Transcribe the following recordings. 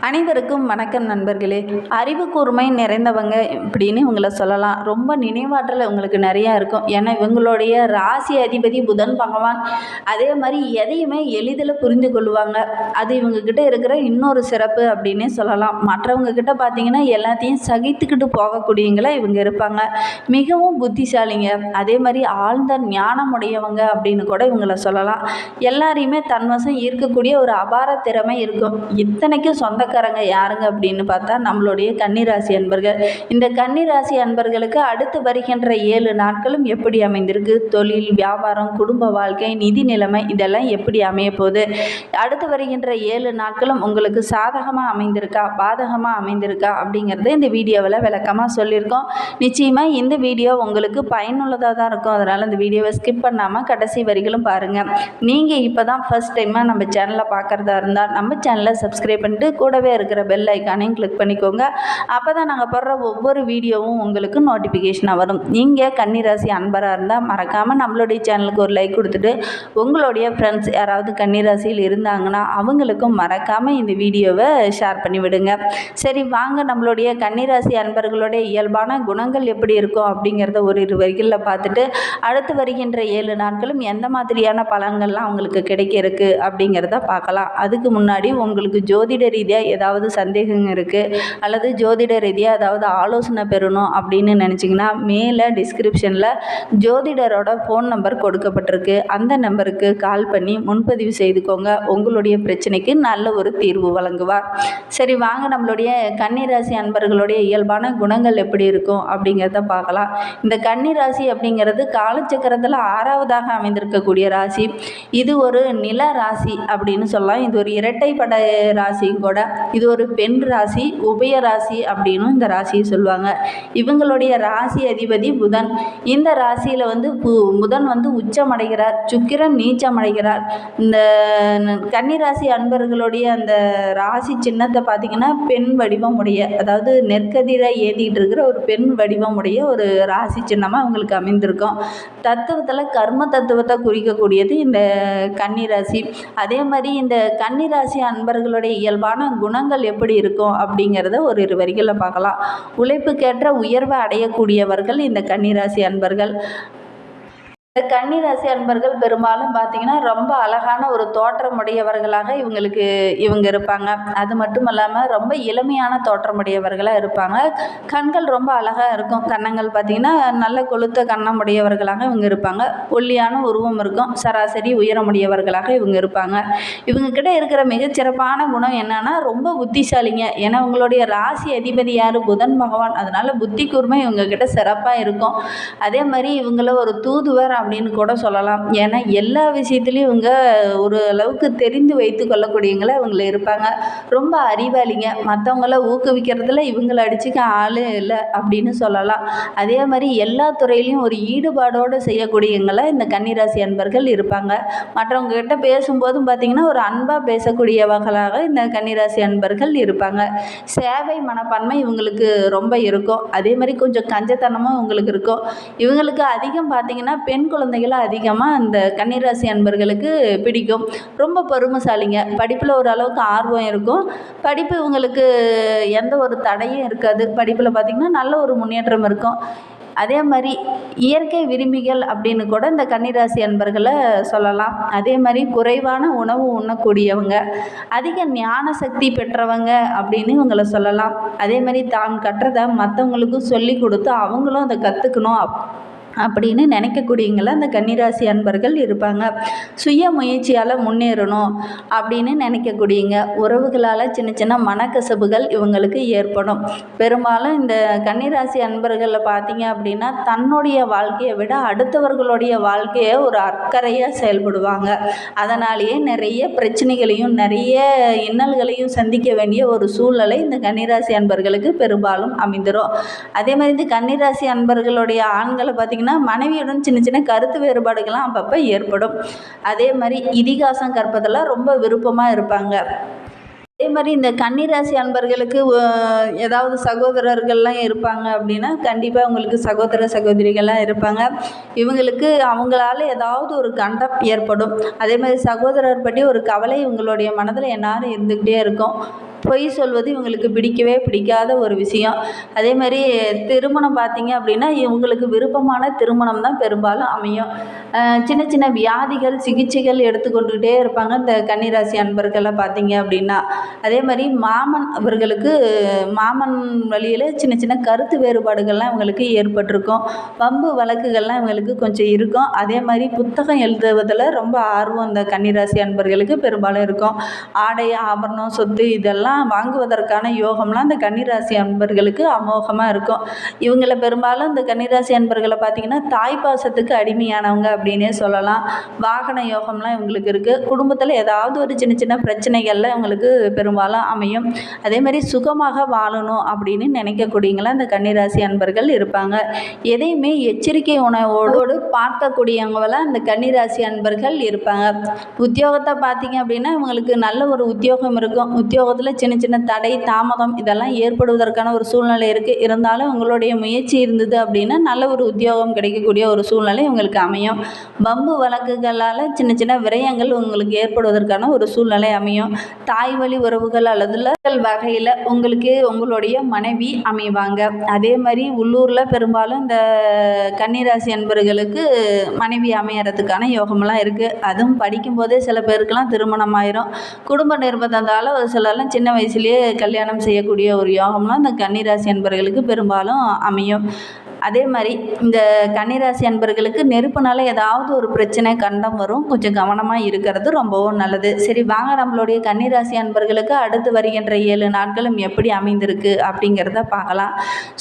அனைவருக்கும் வணக்கம் நண்பர்களே. அறிவு கூர்மை நிறைந்தவங்க இப்படின்னு இவங்களை சொல்லலாம். ரொம்ப நினைவாற்றல் இவங்களுக்கு நிறையா இருக்கும். ஏன்னா இவங்களுடைய ராசி அதிபதி புதன் பகவான் அதே மாதிரி எதையுமே எளிதில் புரிந்து கொள்வாங்க. அது இவங்கக்கிட்ட இருக்கிற இன்னொரு சிறப்பு அப்படின்னே சொல்லலாம். மற்றவங்க கிட்ட பார்த்தீங்கன்னா எல்லாத்தையும் சகித்துக்கிட்டு போகக்கூடியங்களா இவங்க இருப்பாங்க. மிகவும் புத்திசாலிங்க. அதே மாதிரி ஆழ்ந்த ஞானமுடையவங்க அப்படின்னு கூட இவங்களை சொல்லலாம். எல்லாரையுமே தன்வசம் ஈர்க்கக்கூடிய ஒரு அபார திறமை இருக்கும். இத்தனைக்கும் சொந்த சொந்தக்காரங்க யாருங்க அப்படின்னு பார்த்தா நம்மளுடைய கன்னிராசி அன்பர்கள். இந்த கன்னிராசி அன்பர்களுக்கு அடுத்து வருகின்ற ஏழு நாட்களும் எப்படி அமைந்திருக்கு? தொழில் வியாபாரம் குடும்ப வாழ்க்கை நிதி நிலைமை இதெல்லாம் எப்படி அமைய போகுது அடுத்து வருகின்ற ஏழு நாட்களும் உங்களுக்கு சாதகமாக அமைந்திருக்கா? பாதகமாக அமைந்திருக்கா? அப்படிங்கிறத இந்த வீடியோவில் விளக்கமாக சொல்லியிருக்கோம். நிச்சயமாக இந்த வீடியோ உங்களுக்கு பயனுள்ளதாக தான் இருக்கும். அதனால் இந்த வீடியோவை ஸ்கிப் பண்ணாமல் கடைசி வரிகளும் பாருங்கள் நீங்கள் இப்போ தான் ஃபஸ்ட் டைமாக நம்ம சேனலை பார்க்குறதா இருந்தால் நம்ம சேனலை சப்ஸ்கிரைப் பண்ணிட்டு கூடவே இருக்கிற பெல் ஐக்கானையும் கிளிக் பண்ணிக்கோங்க. அப்போ தான் நாங்கள் போடுற ஒவ்வொரு வீடியோவும் உங்களுக்கு நோட்டிஃபிகேஷனாக வரும். நீங்கள் கன்னிராசி அன்பராக இருந்தால் மறக்காமல் நம்மளுடைய சேனலுக்கு ஒரு லைக் கொடுத்துட்டு உங்களுடைய ஃப்ரெண்ட்ஸ் யாராவது கன்னிராசியில் இருந்தாங்கன்னா அவங்களுக்கும் மறக்காமல் இந்த வீடியோவை ஷேர் பண்ணி விடுங்க. சரி வாங்க நம்மளுடைய கன்னிராசி அன்பர்களுடைய இயல்பான குணங்கள் எப்படி இருக்கும் அப்படிங்கிறத ஒரு இரு வரிகளில் பார்த்துட்டு அடுத்து வருகின்ற ஏழு நாட்களும் எந்த மாதிரியான பலன்கள்லாம் அவங்களுக்கு கிடைக்க இருக்குது அப்படிங்கிறத பார்க்கலாம். அதுக்கு முன்னாடி உங்களுக்கு ஜோதிட ரீதியாக ஏதாவது சந்தேகங்க இருக்குது அல்லது ஜோதிட ரீதியாக ஏதாவது ஆலோசனை பெறணும் அப்படின்னு நினச்சிங்கன்னா மேலே டிஸ்கிரிப்ஷனில் ஜோதிடரோட ஃபோன் நம்பர் கொடுக்கப்பட்டிருக்கு. அந்த நம்பருக்கு கால் பண்ணி முன்பதிவு செய்துக்கோங்க. உங்களுடைய பிரச்சனைக்கு நல்ல ஒரு தீர்வு வழங்குவார். சரி வாங்க. நம்மளுடைய கன்னிராசி அன்பர்களுடைய இயல்பான குணங்கள் எப்படி இருக்கும் அப்படிங்கிறத பார்க்கலாம். இந்த கன்னிராசி அப்படிங்கிறது காலச்சக்கரத்தில் ஆறாவதாக அமைந்திருக்கக்கூடிய ராசி. இது ஒரு நில ராசி அப்படின்னு சொல்லலாம். இது ஒரு இரட்டைப்படை ராசியும் கூட இது ஒரு பெண் ராசி உபய ராசி அப்படின்னும் இந்த ராசியை சொல்லுவாங்க. இவங்களுடைய ராசி அதிபதி புதன். இந்த ராசியில் வந்து பு புதன் வந்து உச்சமடைகிறார் சுக்கிரன் நீச்சமடைகிறார். இந்த கன்னிராசி அன்பர்களுடைய அந்த ராசி சின்னத்தை பார்த்திங்கன்னா பெண் வடிவம் உடைய அதாவது நெற்கதிரை ஏந்திக்கிட்டு இருக்கிற ஒரு பெண் வடிவம் உடைய ஒரு ராசி சின்னமாக அவங்களுக்கு அமைந்திருக்கும். தத்துவத்தில் கர்ம தத்துவத்தை குறிக்கக்கூடியது இந்த கன்னிராசி அதே மாதிரி இந்த கன்னிராசி அன்பர்களுடைய இயல்பான குணங்கள் எப்படி இருக்கும் அப்படிங்கிறத ஒரு இரு வரிகளில் பார்க்கலாம். உழைப்புக்கேற்ற உயர்வை அடையக்கூடியவர்கள் இந்த கன்னிராசி அன்பர்கள். இந்த கன்னிராசி அன்பர்கள் பெரும்பாலும் பார்த்தீங்கன்னா ரொம்ப அழகான ஒரு தோற்றமுடையவர்களாக இவங்களுக்கு இவங்க இருப்பாங்க. அது மட்டும் இல்லாமல் ரொம்ப இளமையான தோற்றமுடையவர்களாக இருப்பாங்க. கண்கள் ரொம்ப அழகாக இருக்கும். கன்னங்கள் பார்த்திங்கன்னா நல்ல கொளுத்த கண்ணமுடையவர்களாக இவங்க இருப்பாங்க. ஒல்லியான உருவம் இருக்கும். சராசரி உயரமுடையவர்களாக இவங்க இருப்பாங்க. இவங்க கிட்ட இருக்கிற மிகச்சிறப்பான குணம் என்னன்னா ரொம்ப புத்திசாலிங்க. ஏன்னா உங்களுடைய ராசி அதிபதி யார்? புதன் பகவான். அதனால புத்தி கூர்மை இவங்க கிட்ட சிறப்பாக இருக்கும். அதே மாதிரி இவங்கள ஒரு தூதுவர் அப்படின்னு கூட சொல்லலாம். ஏன்னா எல்லா விஷயத்துலையும் இவங்க ஒரு அளவுக்கு தெரிந்து வைத்து கொள்ளக்கூடியவங்கள இவங்கள இருப்பாங்க. ரொம்ப அறிவாளிங்க. மற்றவங்கள ஊக்குவிக்கிறதுல இவங்கள அடிச்சுக்க ஆளே இல்லை அப்படின்னு சொல்லலாம். அதே மாதிரி எல்லா துறையிலையும் ஒரு ஈடுபாடோடு செய்யக்கூடியவங்கள இந்த கன்னிராசி அன்பர்கள் இருப்பாங்க. மற்றவங்க கிட்ட பேசும்போதும் பார்த்திங்கன்னா ஒரு அன்பாக பேசக்கூடியவர்களாக இந்த கன்னிராசி அன்பர்கள் இருப்பாங்க. சேவை மனப்பான்மை இவங்களுக்கு ரொம்ப இருக்கும். அதே மாதிரி கொஞ்சம் கஞ்சத்தனமும் இவங்களுக்கு இருக்கும். இவங்களுக்கு அதிகம் பார்த்திங்கன்னா பெண் குழந்தைகளை அதிகமாக அந்த கன்னிராசி அன்பர்களுக்கு பிடிக்கும். ரொம்ப பொறுமைசாலிங்க. படிப்பில் ஓரளவுக்கு ஆர்வம் இருக்கும். படிப்பு இவங்களுக்கு எந்த ஒரு தடையும் இருக்காது. படிப்பில் பார்த்திங்கன்னா நல்ல ஒரு முன்னேற்றம் இருக்கும். அதே மாதிரி இயற்கை விரும்பிகள் அப்படின்னு கூட இந்த கன்னிராசி அன்பர்களை சொல்லலாம். அதே மாதிரி குறைவான உணவு உண்ணக்கூடியவங்க அதிக ஞான சக்தி பெற்றவங்க அப்படின்னு இவங்களை சொல்லலாம். அதே மாதிரி தான் கற்றதை மற்றவங்களுக்கும் சொல்லி கொடுத்து அவங்களும் அதை கற்றுக்கணும் அப் அப்படின்னு நினைக்கக்கூடியவங்கள அந்த கன்னிராசி அன்பர்கள் இருப்பாங்க. சுய முயற்சியால் முன்னேறணும் அப்படின்னு நினைக்கக்கூடியங்க உறவுகளால் சின்ன சின்ன மனக்கசப்புகள் இவங்களுக்கு ஏற்படும். பெரும்பாலும் இந்த கன்னிராசி அன்பர்களை பார்த்தீங்க அப்படின்னா தன்னுடைய வாழ்க்கையை விட அடுத்தவர்களுடைய வாழ்க்கையை ஒரு அக்கறையாக செயல்படுவாங்க. அதனாலேயே நிறைய பிரச்சனைகளையும் நிறைய இன்னல்களையும் சந்திக்க வேண்டிய ஒரு சூழ்நிலை இந்த கன்னிராசி அன்பர்களுக்கு பெரும்பாலும் அமைந்துடும் அதே மாதிரி இந்த கன்னிராசி அன்பர்களுடைய ஆண்களை பார்த்திங்கன்னா மனைவியுடன் சின்ன சின்ன கருத்து வேறுபாடுகள்லாம் அப்பப்போ ஏற்படும். அதே மாதிரி இதிகாசம் கற்பதெல்லாம் ரொம்ப விருப்பமாக இருப்பாங்க. அதே மாதிரி இந்த கன்னிராசி அன்பர்களுக்கு ஏதாவது சகோதரர்கள்லாம் இருப்பாங்க அப்படின்னா கண்டிப்பாக உங்களுக்கு சகோதர சகோதரிகள்லாம் இருப்பாங்க. இவங்களுக்கு அவங்களால ஏதாவது ஒரு கண்டம் ஏற்படும். அதே மாதிரி சகோதரர் பற்றி ஒரு கவலை இவங்களுடைய மனதில் எந்நேரம் இருந்துக்கிட்டே இருக்கும். பொய் சொல்வது இவங்களுக்கு பிடிக்கவே பிடிக்காத ஒரு விஷயம். அதே மாதிரி திருமணம் பார்த்திங்க அப்படின்னா இவங்களுக்கு விருப்பமான திருமணம் தான் பெரும்பாலும் அமையும். சின்ன சின்ன வியாதிகள் சிகிச்சைகள் எடுத்துக்கொண்டுக்கிட்டே இருப்பாங்க இந்த கன்னிராசி அன்பர்களை பார்த்திங்க அப்படின்னா. அதே மாதிரி மாமன் அவர்களுக்கு மாமன் வழியில் சின்ன சின்ன கருத்து வேறுபாடுகள்லாம் இவங்களுக்கு ஏற்பட்டிருக்கும். பம்பு வழக்குகள்லாம் இவங்களுக்கு கொஞ்சம் இருக்கும். அதே மாதிரி புத்தகம் எழுதுவதில் ரொம்ப ஆர்வம் இந்த கன்னிராசி அன்பர்களுக்கு பெரும்பாலும் இருக்கும். ஆடை ஆபரணம் சொத்து இதெல்லாம் வாங்குவதற்கான யோகம்லாம் இந்த கன்னிராசி அன்பர்களுக்கு அமோகமாக இருக்கும். இவங்கள பெரும்பாலும் இந்த கன்னிராசி அன்பர்களை பார்த்திங்கன்னா தாய்ப்பாசத்துக்கு அடிமையானவங்க அப்படின்னே சொல்லலாம். வாகன யோகம்லாம் இவங்களுக்கு இருக்குது குடும்பத்தில் ஏதாவது ஒரு சின்ன சின்ன பிரச்சனைகளில் இவங்களுக்கு பெரும்பாலும் அமையும். அதே மாதிரி சுகமாக வாழணும் அப்படின்னு நினைக்கக்கூடியவங்களாம் இந்த கன்னிராசி அன்பர்கள் இருப்பாங்க. எதையுமே எச்சரிக்கை உணவோடு பார்க்கக்கூடியவங்களாம் இந்த கன்னிராசி அன்பர்கள் இருப்பாங்க. உத்தியோகத்தை பார்த்தீங்க அப்படின்னா இவங்களுக்கு நல்ல ஒரு உத்தியோகம் இருக்கும். உத்தியோகத்தில் சின்ன சின்ன தடை தாமதம் இதெல்லாம் ஏற்படுவதற்கான ஒரு சூழ்நிலை இருக்குது இருந்தாலும் உங்களுடைய முயற்சி இருந்தது அப்படின்னா நல்ல ஒரு உத்தியோகம் கிடைக்கக்கூடிய ஒரு சூழ்நிலை உங்களுக்கு அமையும். பம்பு வழக்குகளால் சின்ன சின்ன விரயங்கள் உங்களுக்கு ஏற்படுவதற்கான ஒரு சூழ்நிலை அமையும். தாய் வழி உறவுகள் அல்லது வகையில் உங்களுக்கு உங்களுடைய மனைவி அமைவாங்க. அதே மாதிரி உள்ளூரில் பெரும்பாலும் இந்த கன்னிராசி அன்பர்களுக்கு மனைவி அமையறதுக்கான யோகமெல்லாம் இருக்குது அதுவும் படிக்கும்போதே சில பேருக்கெல்லாம் திருமணம் ஆயிரும் குடும்ப நிர்பந்தத்தால் ஒரு சிலர்லாம் சின்ன வயசுலேயே கல்யாணம் செய்யக்கூடிய ஒரு யோகம்லாம் இந்த கன்னிராசி அன்பர்களுக்கு பெரும்பாலும் அமையும். அதே மாதிரி இந்த கன்னிராசி அன்பர்களுக்கு நெருப்புனால ஏதாவது ஒரு பிரச்சனை கண்டம் வரும். கொஞ்சம் கவனமாக இருக்கிறது ரொம்பவும் நல்லது. சரி வாங்க நம்மளுடைய கன்னிராசி அன்பர்களுக்கு அடுத்து வருகின்ற ஏழு நாட்களும் எப்படி அமைந்திருக்கு அப்படிங்கிறத பார்க்கலாம்.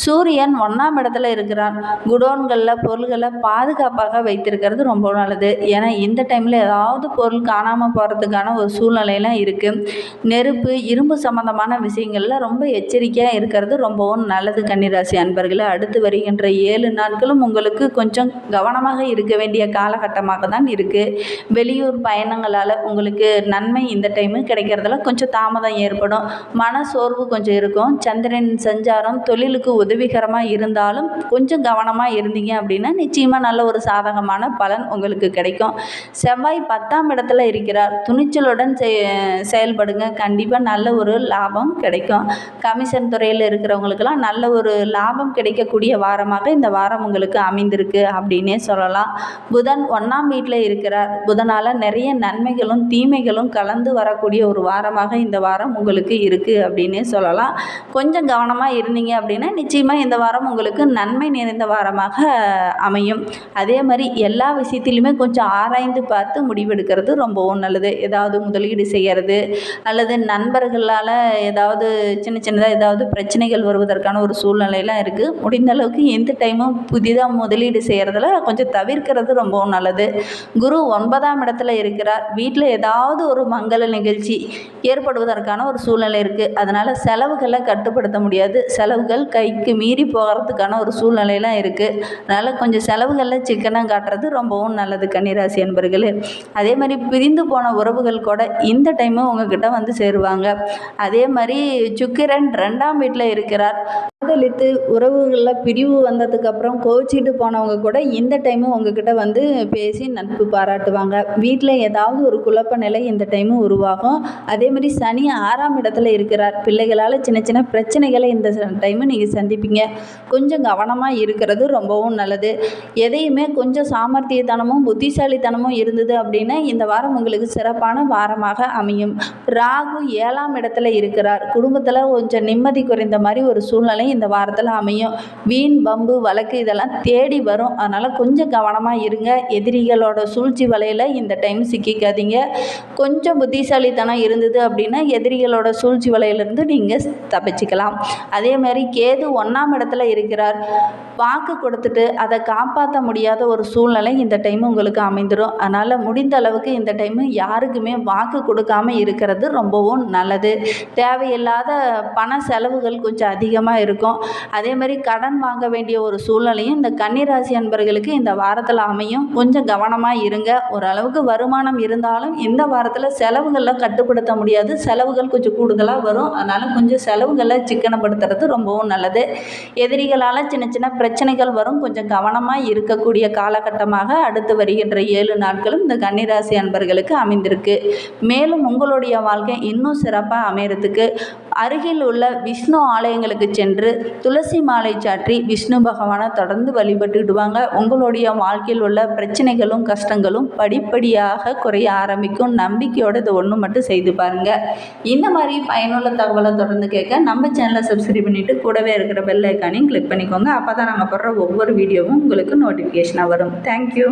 சூரியன் ஒன்றாம் இடத்துல இருக்கிறான் குடோன்களில் பொருள்களை பாதுகாப்பாக வைத்திருக்கிறது ரொம்ப நல்லது. ஏன்னா இந்த டைமில் ஏதாவது பொருள் காணாமல் போகிறதுக்கான ஒரு சூழ்நிலையெல்லாம் இருக்குது நெருப்பு இரும்பு சம்மந்தமான விஷயங்களில் ரொம்ப எச்சரிக்கையாக இருக்கிறது ரொம்பவும் நல்லது கன்னிராசி அன்பர்களை. அடுத்து வருகின்ற ஏழு நாட்களும் உங்களுக்கு கொஞ்சம் கவனமாக இருக்க வேண்டிய காலகட்டமாக தான் இருக்குது வெளியூர் பயணங்களால் உங்களுக்கு நன்மை இந்த டைமு கிடைக்கிறதுல கொஞ்சம் தாமதம் ஏற்படும். மன சோர்வு கொஞ்சம் இருக்கும். சந்திரன் சஞ்சாரம் தொழிலுக்கு உதவிகரமாக இருந்தாலும் கொஞ்சம் கவனமாக இருந்தீங்க அப்படின்னா நிச்சயமாக நல்ல ஒரு சாதகமான பலன் உங்களுக்கு கிடைக்கும். செவ்வாய் பத்தாம் இடத்துல இருக்கிறார். துணிச்சலுடன் செயல்படுங்க. கண்டிப்பாக நல்ல ஒரு லாபம் கிடைக்கும். கமிஷன் துறையில் இருக்கிறவங்களுக்கெல்லாம் நல்ல ஒரு லாபம் கிடைக்கக்கூடிய வாரமாக வாரமாக இந்த வாரம் உங்களுக்கு அமைந்திருக்கு அப்படின்னே சொல்லலாம். புதன் ஒன்றாம் வீட்டில் இருக்கிறார். புதனால் நிறைய நன்மைகளும் தீமைகளும் கலந்து வரக்கூடிய ஒரு வாரமாக இந்த வாரம் உங்களுக்கு இருக்குது அப்படின்னே சொல்லலாம். கொஞ்சம் கவனமாக இருந்தீங்க அப்படின்னா நிச்சயமாக இந்த வாரம் உங்களுக்கு நன்மை நிறைந்த வாரமாக அமையும். அதே மாதிரி எல்லா விஷயத்திலுமே கொஞ்சம் ஆராய்ந்து பார்த்து முடிவெடுக்கிறது ரொம்பவும் நல்லது. ஏதாவது முதலீடு செய்கிறது அல்லது நண்பர்களால் ஏதாவது சின்ன சின்னதாக ஏதாவது பிரச்சனைகள் வருவதற்கான ஒரு சூழ்நிலையெல்லாம் இருக்குது முடிந்த அளவுக்கு எந்த டைமும் புதிதாக முதலீடு செய்கிறதுல கொஞ்சம் தவிர்க்கிறது ரொம்பவும் நல்லது. குரு ஒன்பதாம் இடத்துல இருக்கிறார். வீட்டில் ஏதாவது ஒரு மங்கள நிகழ்ச்சி ஏற்படுவதற்கான ஒரு சூழ்நிலை இருக்குது அதனால் செலவுகளை கட்டுப்படுத்த முடியாது. செலவுகள் கைக்கு மீறி போகிறதுக்கான ஒரு சூழ்நிலையெல்லாம் இருக்குது அதனால் கொஞ்சம் செலவுகளில் சிக்கனம் காட்டுறது ரொம்பவும் நல்லது கன்னிராசி என்பர்களே அதே மாதிரி பிரிந்து போன உறவுகள் கூட இந்த டைமும் உங்ககிட்ட வந்து சேருவாங்க. அதே மாதிரி சுக்கிரன் ரெண்டாம் வீட்டில் இருக்கிறார். காதலித்து உறவுகளில் பிரிவு வந்ததுக்கப்புறம் கோவிச்சிட்டு போனவங்க கூட இந்த டைமும் உங்ககிட்ட வந்து பேசி நட்பு பாராட்டுவாங்க. வீட்டில் ஏதாவது ஒரு குழப்ப நிலை இந்த டைமும் உருவாகும். அதேமாதிரி சனி ஆறாம் இடத்துல இருக்கிறார். பிள்ளைகளால் சின்ன சின்ன பிரச்சனைகளை இந்த டைமு நீங்கள் சந்திப்பீங்க. கொஞ்சம் கவனமாக இருக்கிறது ரொம்பவும் நல்லது. எதையுமே கொஞ்சம் சாமர்த்தியத்தனமும் புத்திசாலித்தனமும் இருந்தது அப்படின்னா இந்த வாரம் உங்களுக்கு சிறப்பான வாரமாக அமையும். ராகு ஏழாம் இடத்துல இருக்கிறார். குடும்பத்தில் கொஞ்சம் நிம்மதி குறைந்த மாதிரி ஒரு சூழ்நிலை இந்த வாரத்தில் அமையும். வீண் பம்பு வழக்கு இதெல்லாம் தேடி வரும். அதனால் கொஞ்சம் கவனமாக இருங்க. எதிரிகளோட சூழ்ச்சி வலையில் இந்த டைம் சிக்கிக்காதீங்க. கொஞ்சம் புத்திசாலித்தனம் இருந்தது அப்படின்னா எதிரிகளோட சூழ்ச்சி வலையிலேருந்து நீங்கள் தப்பிச்சுக்கலாம். அதே மாதிரி கேது ஒன்றாம் இடத்துல இருக்கிறார். வாக்கு கொடுத்துட்டு அதை காப்பாற்ற முடியாத ஒரு சூழ்நிலை இந்த டைம் உங்களுக்கு அமைந்துடும் அதனால் முடிந்த அளவுக்கு இந்த டைமு யாருக்குமே வாக்கு கொடுக்காம இருக்கிறது ரொம்பவும் நல்லது. தேவையில்லாத பண செலவுகள் கொஞ்சம் அதிகமாக இருக்கும். அதே மாதிரி கடன் வாங்க வேண்டிய ஒரு சூழ்நிலையும் இந்த கன்னிராசி அன்பர்களுக்கு இந்த வாரத்தில் அமையும். கொஞ்சம் கவனமாக இருங்க. ஓரளவுக்கு வருமானம் இருந்தாலும் இந்த வாரத்தில் செலவுகளில் கட்டுப்படுத்த முடியாது. செலவுகள் கொஞ்சம் கூடுதலாக வரும். அதனால் கொஞ்சம் செலவுகளை சிக்கனப்படுத்துறது ரொம்பவும் நல்லது. எதிரிகளால் சின்ன சின்ன பிரச்சனை பிரச்சனைகள் வரும். கொஞ்சம் கவனமாக இருக்கக்கூடிய காலகட்டமாக அடுத்து வருகின்ற ஏழு நாட்களும் இந்த கன்னிராசி அன்பர்களுக்கு அமைந்திருக்கு. மேலும் உங்களுடைய வாழ்க்கை இன்னும் சிறப்பாக அமையறதுக்கு அருகில் உள்ள விஷ்ணு ஆலயங்களுக்கு சென்று துளசி மாலை சாற்றி விஷ்ணு பகவானை தொடர்ந்து வழிபட்டுடுவாங்க உங்களுடைய வாழ்க்கையில் உள்ள பிரச்சனைகளும் கஷ்டங்களும் படிப்படியாக குறைய ஆரம்பிக்கும். நம்பிக்கையோடு இது ஒன்று மட்டும் செய்து பாருங்கள் இந்த மாதிரி பயனுள்ள தகவலை தொடர்ந்து கேட்க நம்ம சேனலை சப்ஸ்கிரைப் பண்ணிவிட்டு கூடவே இருக்கிற பெல் ஐக்கானையும் கிளிக் பண்ணிக்கோங்க. அப்போ தான் நாங்கள் போடுற ஒவ்வொரு வீடியோவும் உங்களுக்கு நோட்டிஃபிகேஷனாக வரும். தேங்க்யூ